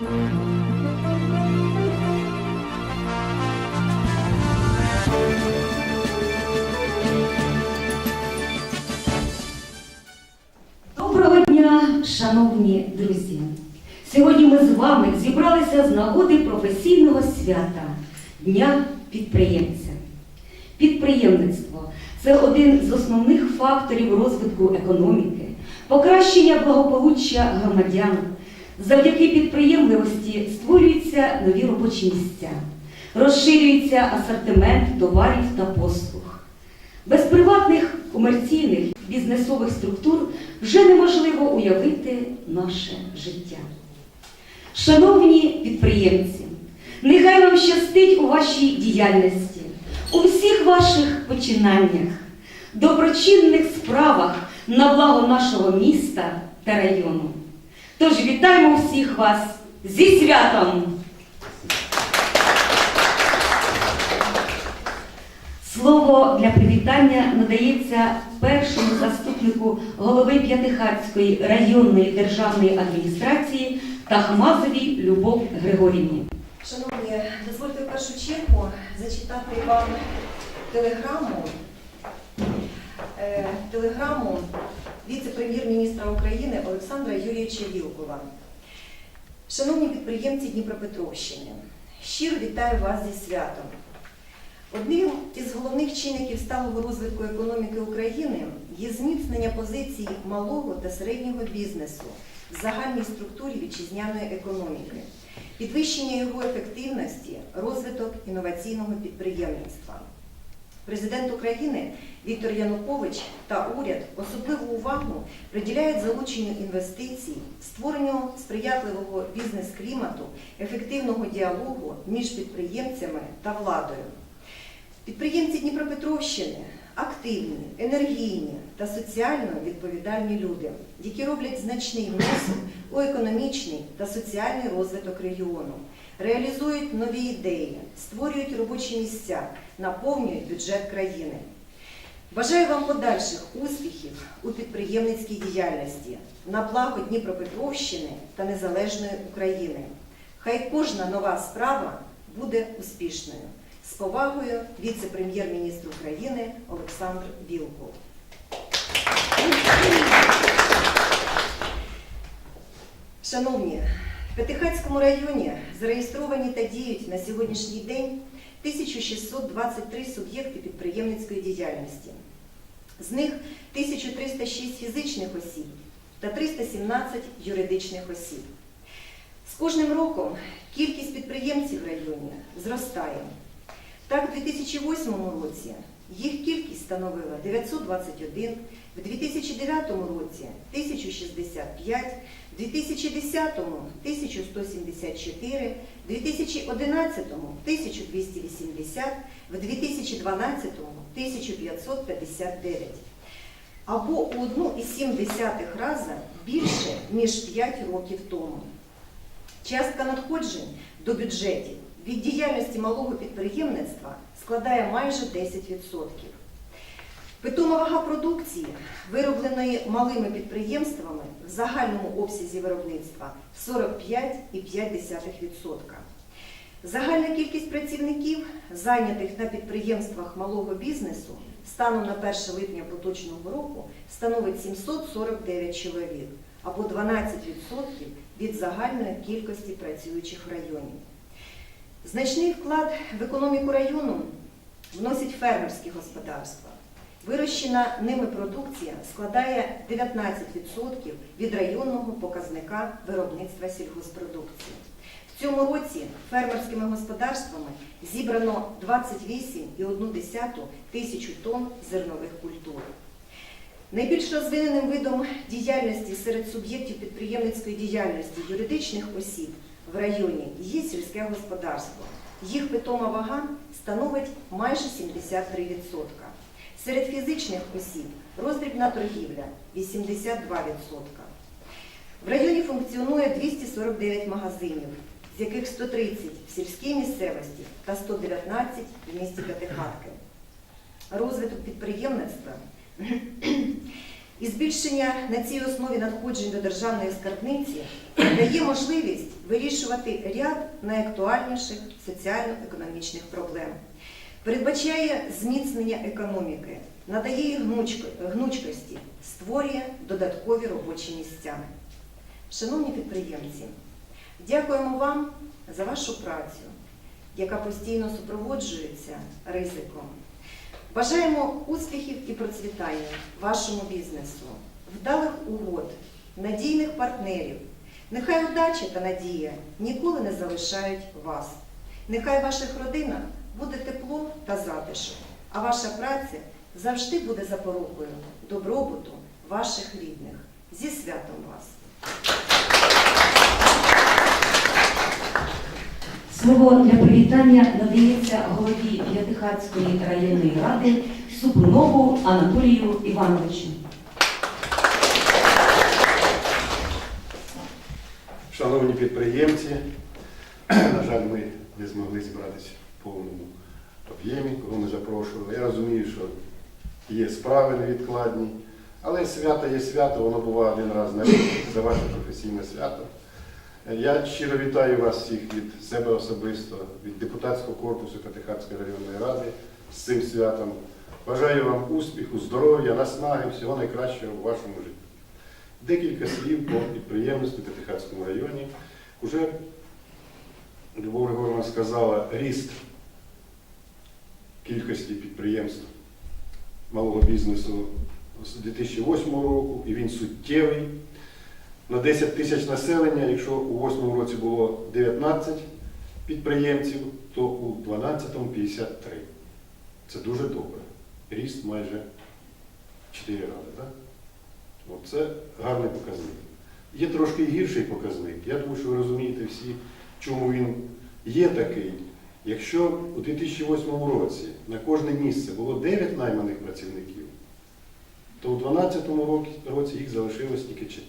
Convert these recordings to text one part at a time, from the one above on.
Доброго дня, шановні друзі! Сьогодні ми з вами зібралися з нагоди професійного свята Дня підприємця. Підприємництво це один з основних факторів розвитку економіки, покращення благополуччя громадян. Завдяки підприємливості створюються нові робочі місця, розширюється асортимент товарів та послуг. Без приватних комерційних бізнесових структур вже неможливо уявити наше життя. Шановні підприємці, нехай вам щастить у вашій діяльності, у всіх ваших починаннях, доброчинних справах на благо нашого міста та району. Тож вітаємо всіх вас зі святом! Слово для привітання надається першому заступнику голови П'ятихатської районної державної адміністрації Тахмазовій Любов Григорівні. Шановні, дозвольте в першу чергу зачитати вам телеграму, е, телеграму віце-прем'єр-міністра України Олександра Юрійовича Вілкова. Шановні підприємці Дніпропетровщини, щиро вітаю вас зі святом. Одним із головних чинників сталого розвитку економіки України є зміцнення позицій малого та середнього бізнесу в загальній структурі вітчизняної економіки, підвищення його ефективності, розвиток інноваційного підприємництва. Президент України Віктор Янукович та уряд особливу увагу приділяють залученню інвестицій, створенню сприятливого бізнес-клімату, ефективного діалогу між підприємцями та владою. Підприємці Дніпропетровщини активні, енергійні та соціально відповідальні люди, які роблять значний внесок у економічний та соціальний розвиток регіону, реалізують нові ідеї, створюють робочі місця, наповнюють бюджет країни. Бажаю вам подальших успіхів у підприємницькій діяльності на благо Дніпропетровщини та незалежної України. Хай кожна нова справа буде успішною. З повагою віце-прем'єр-міністр України Олександр Білков. Шановні, в П'ятихатському районі зареєстровані та діють на сьогоднішній день 1623 суб'єкти підприємницької діяльності. З них 1306 фізичних осіб та 317 юридичних осіб. З кожним роком кількість підприємців в районі зростає. Так, у 2008 році їх кількість становила 921, в 2009 році 1065, в 2010 1174, в 2011 1280, в 2012 1559. Або у 1,7 рази більше, ніж 5 років тому. Частка надходжень до бюджетів від діяльності малого підприємництва складає майже 10%. Питома вага продукції, виробленої малими підприємствами в загальному обсязі виробництва 45,5%. Загальна кількість працівників, зайнятих на підприємствах малого бізнесу, станом на 1 липня поточного року становить 749 чоловік або 12% від загальної кількості працюючих в районі. Значний вклад в економіку району вносять фермерські господарства. Вирощена ними продукція складає 19% від районного показника виробництва сільгоспродукції. В цьому році фермерськими господарствами зібрано 28,1 тисячу тонн зернових культур. Найбільш розвиненим видом діяльності серед суб'єктів підприємницької діяльності юридичних осіб в районі є сільське господарство. Їх питома вага становить майже 73%. Серед фізичних осіб роздрібна торгівля 82%. В районі функціонує 249 магазинів, з яких 130 в сільській місцевості та 119 в місті П'ятихатки. Розвиток підприємництва І збільшення на цій основі надходжень до державної скарбниці дає можливість вирішувати ряд найактуальніших соціально-економічних проблем, передбачає зміцнення економіки, надає гнучкості, створює додаткові робочі місця. Шановні підприємці, дякуємо вам за вашу працю, яка постійно супроводжується ризиком. Бажаємо успіхів і процвітання вашому бізнесу, вдалих угод, надійних партнерів. Нехай удача та надія ніколи не залишають вас. Нехай в ваших родинах буде тепло та затишок, а ваша праця завжди буде запорукою добробуту ваших рідних. Зі святом вас! Слово для привітання надається голові П'ятихатської районної ради Супрунову Анатолію Івановичу. Шановні підприємці, на жаль, ми не змогли зібратися в повному об'ємі, кого ми запрошували. Я розумію, що є справи невідкладні, але свято є свято, воно буває один раз на рік, це ваше професійне свято. Я щиро вітаю вас всіх від себе особисто, від депутатського корпусу Катехатської районної ради з цим святом. Бажаю вам успіху, здоров'я, наснаги, всього найкращого у вашому житті. Декілька слів по підприємництву в П'ятихатському районі. Уже Любов Григорівна сказала ріст кількості підприємств малого бізнесу з 2008 року, і він суттєвий. На 10 тисяч населення, якщо у 2008 році було 19 підприємців, то у 2012 53. Це дуже добре. Ріст майже 4 рази. Так? Це гарний показник. Є трошки гірший показник. Я думаю, що ви розумієте всі, чому він є такий. Якщо у 2008 році на кожне місце було 9 найманих працівників, то у 2012 році- їх залишилось тільки 4.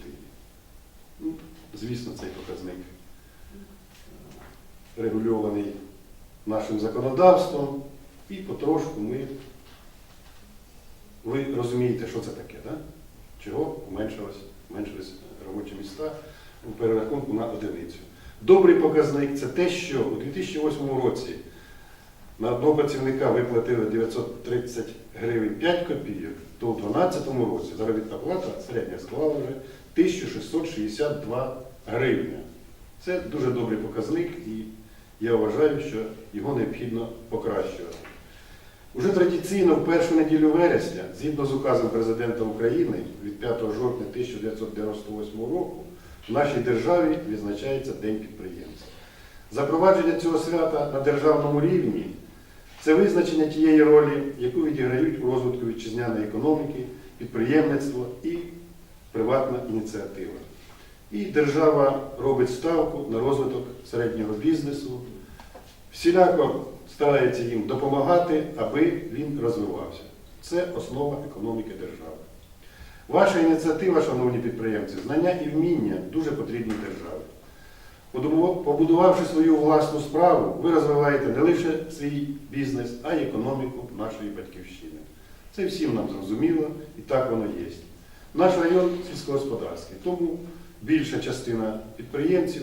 Ну, звісно, цей показник е, регульований нашим законодавством, і потрошку ми. Ви розумієте, що це таке, так? чого зменшились робочі місця у перерахунку на одиницю. Добрий показник це те, що у 2008 році на одного працівника виплатили 930 гривень 5 копійок, то у 2012 році заробітна плата середня склала вже 1662 гривня. Це дуже добрий показник і я вважаю, що його необхідно покращувати. Уже традиційно в першу неділю вересня, згідно з указом Президента України від 5 жовтня 1998 року, в нашій державі відзначається День підприємця. Запровадження цього свята на державному рівні це визначення тієї ролі, яку відіграють у розвитку вітчизняної економіки, підприємництво і приватна ініціатива. І держава робить ставку на розвиток середнього бізнесу, всіляко старається їм допомагати, аби він розвивався. Це основа економіки держави. Ваша ініціатива, шановні підприємці, знання і вміння дуже потрібні державі. Побудувавши свою власну справу, ви розвиваєте не лише свій бізнес, а й економіку нашої батьківщини. Це всім нам зрозуміло і так воно є. Наш район сільськогосподарський, тому більша частина підприємців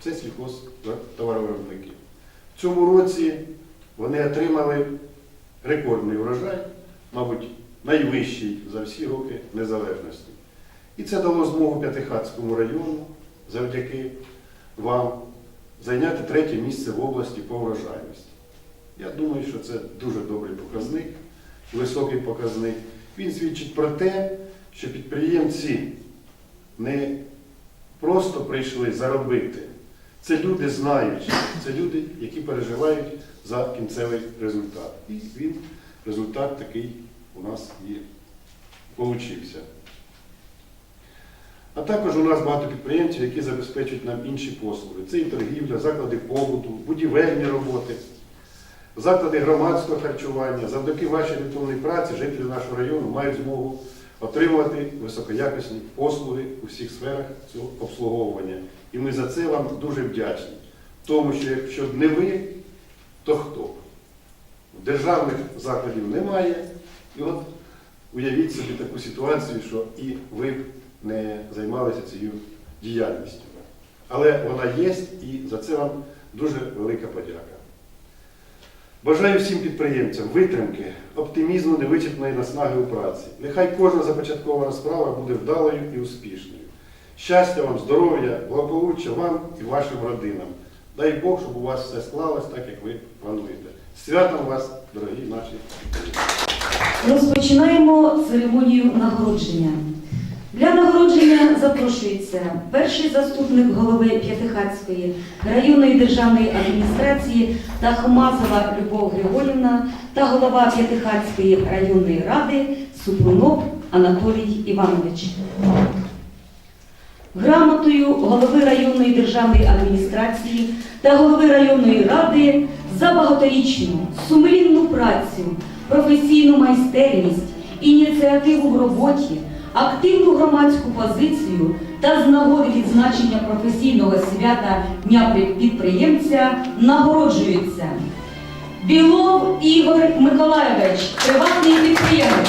це сільхозтоваровиробники. В цьому році вони отримали рекордний врожай, мабуть, найвищий за всі роки незалежності. І це дало змогу П'ятихатському району завдяки вам зайняти третє місце в області по врожайності. Я думаю, що це дуже добрий показник, високий показник. Він свідчить про те, що підприємці не просто прийшли заробити. Це люди знаючі, це люди, які переживають за кінцевий результат. І він, результат такий у нас і получився. А також у нас багато підприємців, які забезпечують нам інші послуги. Це і торгівля, заклади побуту, будівельні роботи, заклади громадського харчування. Завдяки вашій рятовній праці жителі нашого району мають змогу отримувати високоякісні послуги у всіх сферах цього обслуговування. І ми за це вам дуже вдячні. Тому що якщо б не ви, то хто? Державних закладів немає. І от уявіть собі таку ситуацію, що і ви б не займалися цією діяльністю. Але вона є і за це вам дуже велика подяка. Бажаю всім підприємцям витримки, оптимізму, невичерпної наснаги у праці. Нехай кожна започаткована справа буде вдалою і успішною. Щастя вам, здоров'я, благополуччя вам і вашим родинам. Дай Бог, щоб у вас все склалось так, як ви плануєте. Святом вас, дорогі наші! Розпочинаємо церемонію нагородження. Для нагородження запрошується перший заступник голови П'ятихатської районної державної адміністрації Тахмазова Любов Григорівна та голова П'ятихатської районної ради Супрунов Анатолій Іванович. Грамотою голови районної державної адміністрації та голови районної ради за багаторічну сумлінну працю, професійну майстерність, ініціативу в роботі, активну громадську позицію та з нагоди відзначення професійного свята Дня підприємця нагороджується Білов Ігор Миколаєвич, приватний підприємець.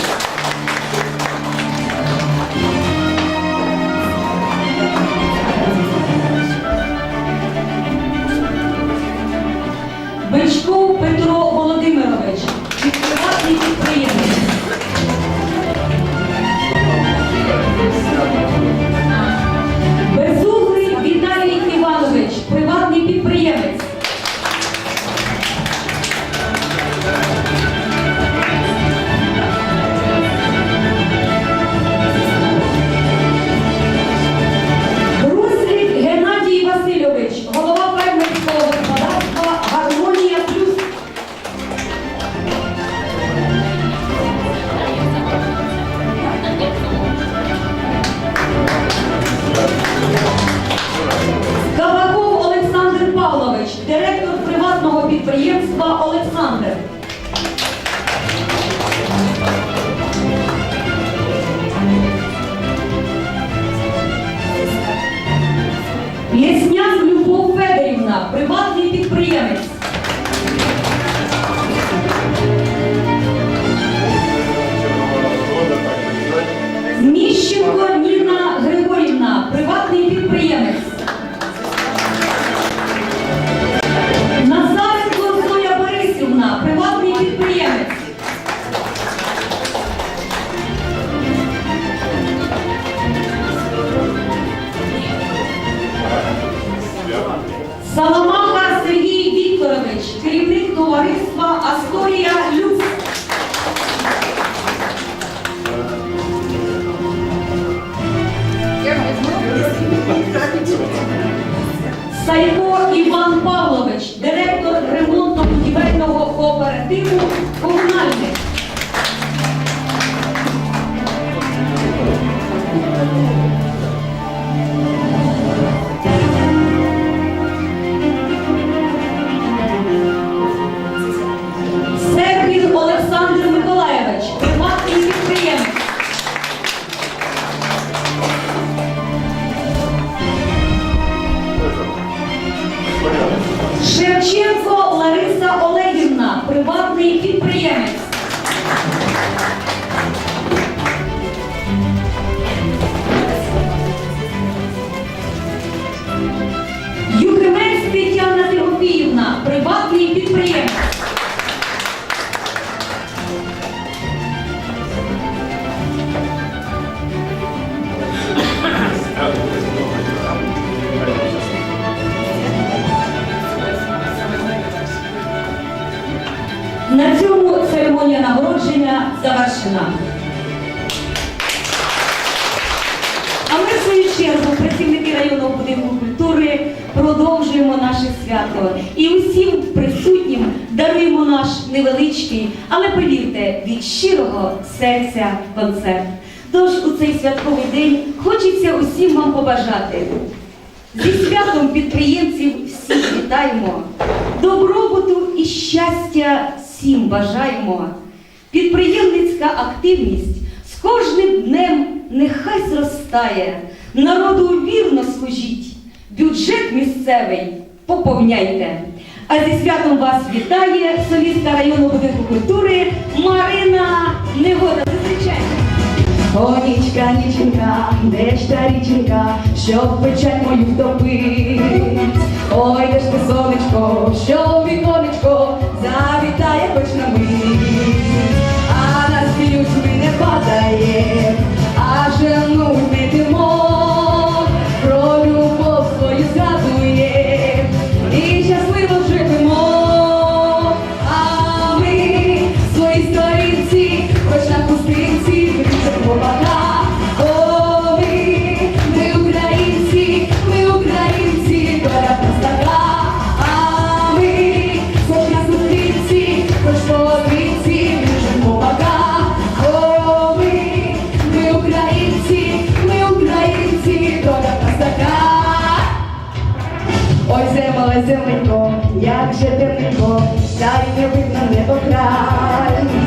Сайко Іван Павлович, директор ремонтно-будівельного кооперативу комунальник. Приватний нагородження. А ми в свою чергу, працівники районного будинку культури, продовжуємо наше свято і усім присутнім даруємо наш невеличкий, але повірте, від щирого серця концерт. Тож у цей святковий день хочеться усім вам побажати. Зі святом підприємців всіх вітаємо, добробуту і щастя всім бажаємо. Підприємницька активність з кожним днем нехай зростає, народу вірно служіть, бюджет місцевий поповняйте. А зі святом вас вітає солістка району будинку культури Марина Негода. Зустрічайте! О, нічка, ніченька, де ж та річенька, щоб печать мою втопить. Ой, де ж ти сонечко, що віконечко завітає хоч на мить. Дарья, вы на небо край.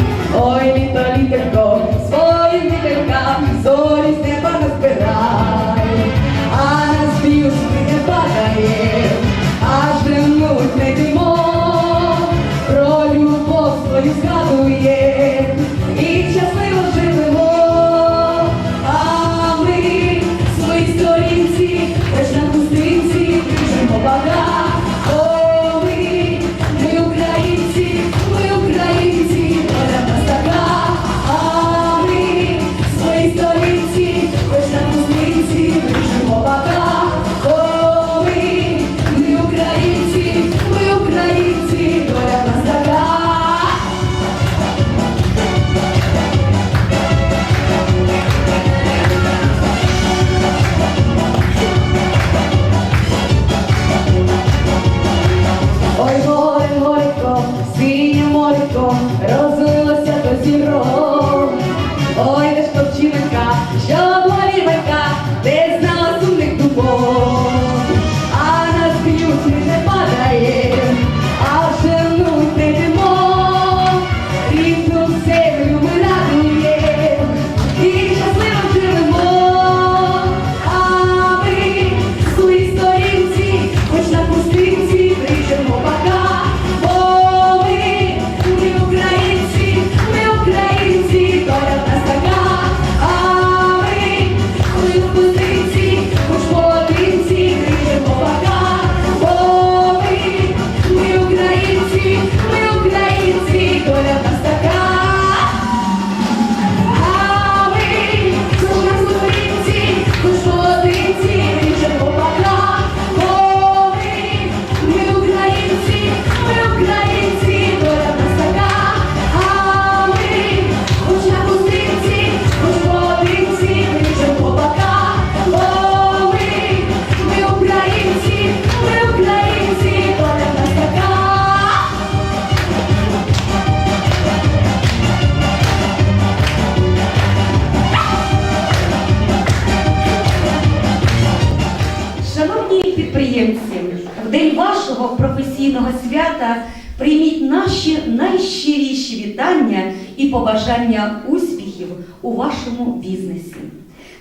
підприємці, в день вашого професійного свята прийміть наші найщиріші вітання і побажання успіхів у вашому бізнесі.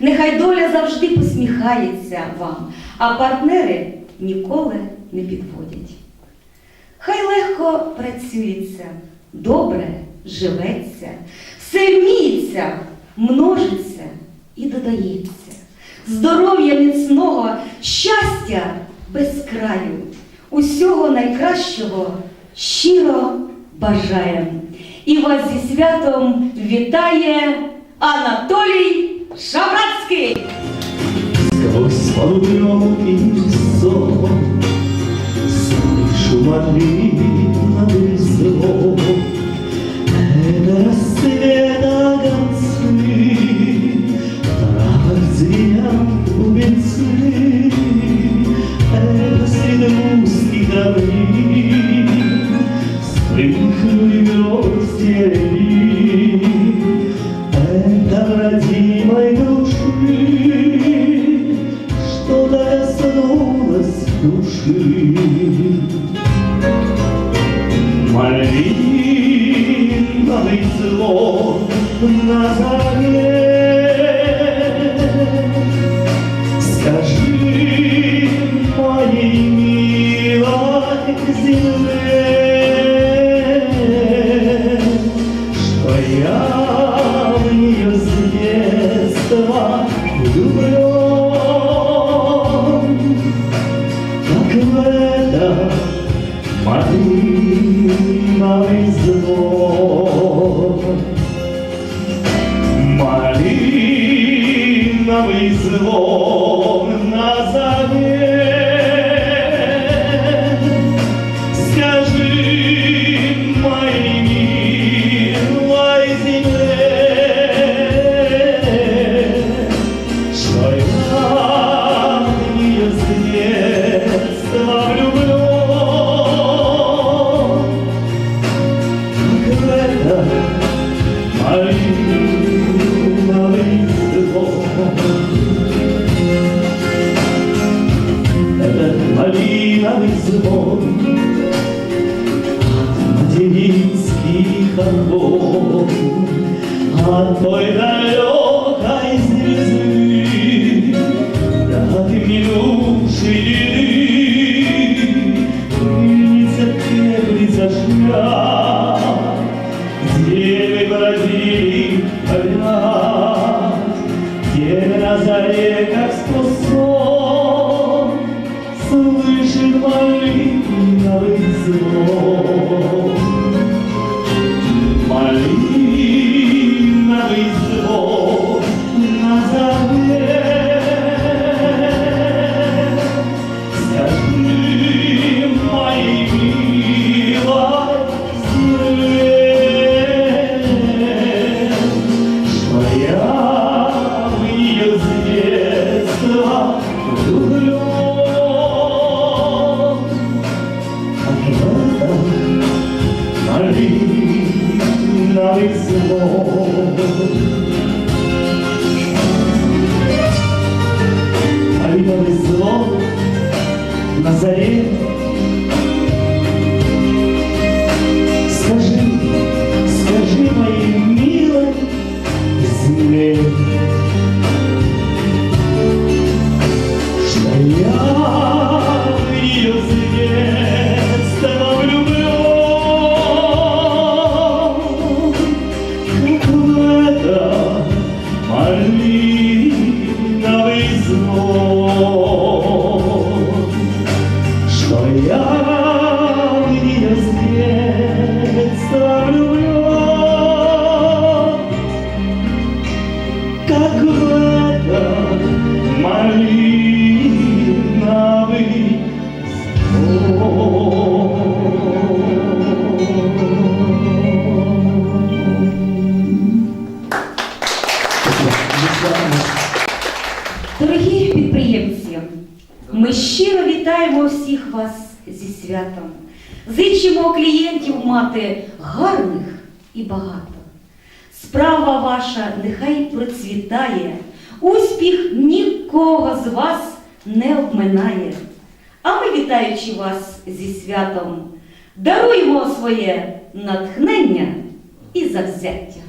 Нехай доля завжди посміхається вам, а партнери ніколи не підводять. Хай легко працюється, добре живеться, все вміється, множиться і додається. Здоров'я міцного, щастя без краю. Усього найкращого щиро бажає. І вас зі святом вітає Анатолій Шабрацький. Сквозь полудневу и сон Слышу молитвы на весь 한봄 한벌 날려 ваша нехай процвітає, успіх нікого з вас не обминає. А ми, вітаючи вас зі святом, даруємо своє натхнення і завзяття.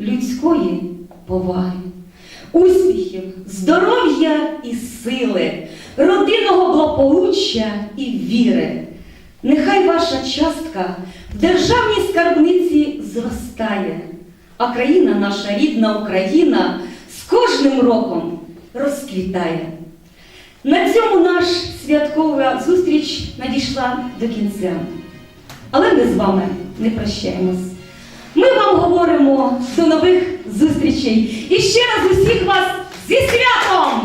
Людської поваги, успіхів, здоров'я і сили, родинного благополуччя і віри. Нехай ваша частка в державній скарбниці зростає, а країна наша рідна Україна з кожним роком розквітає. На цьому наш святкова зустріч надійшла до кінця. Але ми з вами не прощаємось. Ми вам говоримо до нових зустрічей. І ще раз усіх вас зі святом!